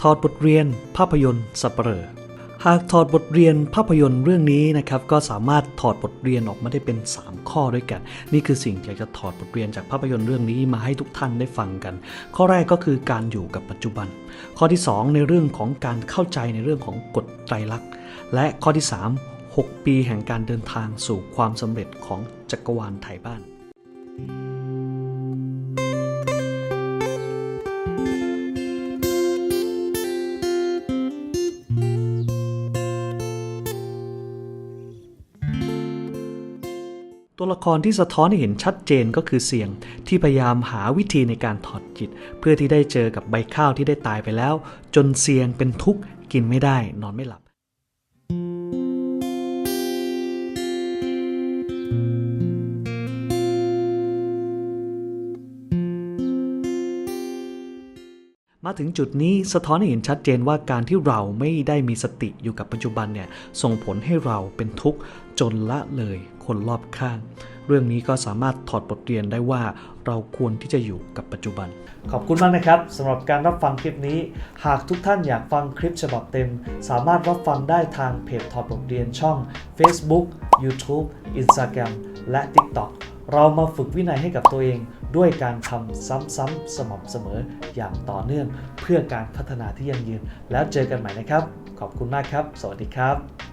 ถอดบทเรียนภาพยนตร์สัปเหร่อหากถอดบทเรียนภาพยนตร์เรื่องนี้นะครับก็สามารถถอดบทเรียนออกมาได้เป็น 3 ข้อด้วยกัน นี่คือสิ่งที่อยากจะถอดบทเรียนจากภาพยนตร์เรื่องนี้มาให้ทุกท่านได้ฟังกัน ข้อแรกก็คือการอยู่กับปัจจุบัน ข้อที่ 2 ในเรื่องของการเข้าใจในเรื่องของกฎไตรลักษณ์และข้อที่ 3 6 ปีแห่งการเดินทางสู่ความสำเร็จของจักรวาลไทยบ้าน ตัวละครที่สะท้อนให้เห็นชัดเจนก็คือเสียงที่พยายามหาวิธีในการถอดจิต เพื่อที่ได้เจอกับใบข้าวที่ได้ตายไปแล้ว จนเสียงเป็นทุกข์กินไม่ได้นอนไม่หลับ มาถึงจุดนี้สะท้อนให้เห็นชัดเจนว่าการที่เราไม่ได้มีสติอยู่กับปัจจุบันเนี่ยส่งผลให้เราเป็นทุกข์จนละเลยคนรอบข้าง เรื่องนี้ก็สามารถถอดบทเรียนได้ว่าเราควรที่จะอยู่กับปัจจุบัน ขอบคุณมากนะครับสำหรับการรับฟังคลิปนี้ หากทุกท่านอยากฟังคลิปฉบับเต็ม สามารถรับฟังได้ทางเพจถอดบทเรียนช่อง Facebook YouTube Instagram และ TikTok เรามาฝึกวินัยให้กับตัวเอง ด้วยการทำซ้ำๆสม่ำเสมออย่างต่อเนื่อง เพื่อการพัฒนาที่ยั่งยืน แล้วเจอกันใหม่นะครับ ขอบคุณมากครับ สวัสดีครับ